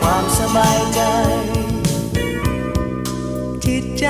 ความสบายใจ จิตใจ